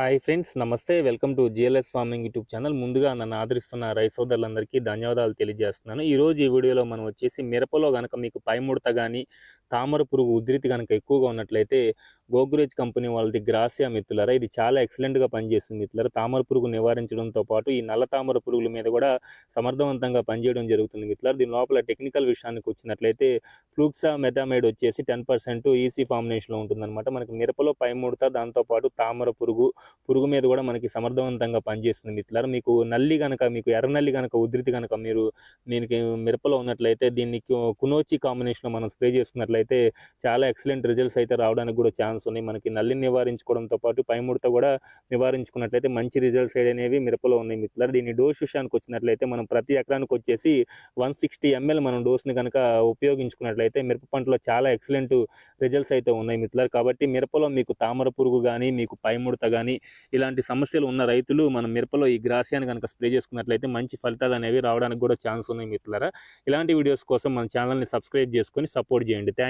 Hi friends నమస్తే. Welcome to GLS farming YouTube channel. ముందుగా నన్ను ఆదరిస్తున్న రైస్ సోదరులందరికీ ధన్యవాదాలు తెలియజేస్తున్నాను. ఈరోజు ఈ వీడియోలో మనం వచ్చేసి మిరపలో కనుక మీకు పైముడత కానీ తామర పురుగు ఉధృతి కనుక ఎక్కువగా ఉన్నట్లయితే గోగ్రేజ్ కంపెనీ వాళ్ళది గ్రాసియా మిత్రులరా ఇది చాలా ఎక్సలెంట్గా పనిచేస్తుంది మిత్రులరా. తామర పురుగు నివారించడంతో పాటు ఈ నల్ల తామర పురుగుల మీద కూడా సమర్థవంతంగా పనిచేయడం జరుగుతుంది మిత్రులారా. దీని లోపల టెక్నికల్ విషయానికి వచ్చినట్లయితే ఫ్లూక్సా మెటామైడ్ వచ్చేసి టెన్ పర్సెంట్ ఈసీ ఫార్మినేషన్లో ఉంటుందన్నమాట. మనకి మిరపలో పై ముడత దాంతోపాటు తామర పురుగు పురుగు మీద కూడా మనకి సమర్థవంతంగా పనిచేస్తుంది మిత్రులారా. మీకు నల్లి కనుక మీకు ఎర్ర నల్లి కనుక ఉధృతి కనుక మీరు దీనికి మిరపలో ఉన్నట్లయితే దీనికి కునోచి కాంబినేషన్లో మనం స్ప్రే చేసుకున్నట్లయితే అయితే చాలా ఎక్సలెంట్ రిజల్ట్స్ అయితే రావడానికి కూడా ఛాన్స్ ఉన్నాయి. మనకి నల్లిని నివారించుకోవడంతో పాటు పైముడత కూడా నివారించుకున్నట్లయితే మంచి రిజల్ట్స్ అనేవి మిరపలో ఉన్నాయి మిత్రులారా. దీని డోస్ విషయానికి వచ్చినట్లయితే మనం ప్రతి ఎకరానికి వచ్చేసి వన్ సిక్స్టీ ఎంఎల్ మనం డోస్ని కనుక ఉపయోగించుకున్నట్లయితే మిరప పంటలో చాలా ఎక్సలెంట్ రిజల్ట్స్ అయితే ఉన్నాయి మిత్రులారు. కాబట్టి మిరపలో మీకు తామర పురుగు కానీ మీకు పైముడత కానీ ఇలాంటి సమస్యలు ఉన్న రైతులు మనం మిరపలో ఈ గ్రాసియాన్ని కనుక స్ప్రే చేసుకున్నట్లయితే మంచి ఫలితాలు అనేవి రావడానికి కూడా ఛాన్స్ ఉన్నాయి మిత్రులారా. ఇలాంటి వీడియోస్ కోసం మన ఛానల్ని సబ్స్క్రైబ్ చేసుకొని సపోర్ట్ చేయండి. Thank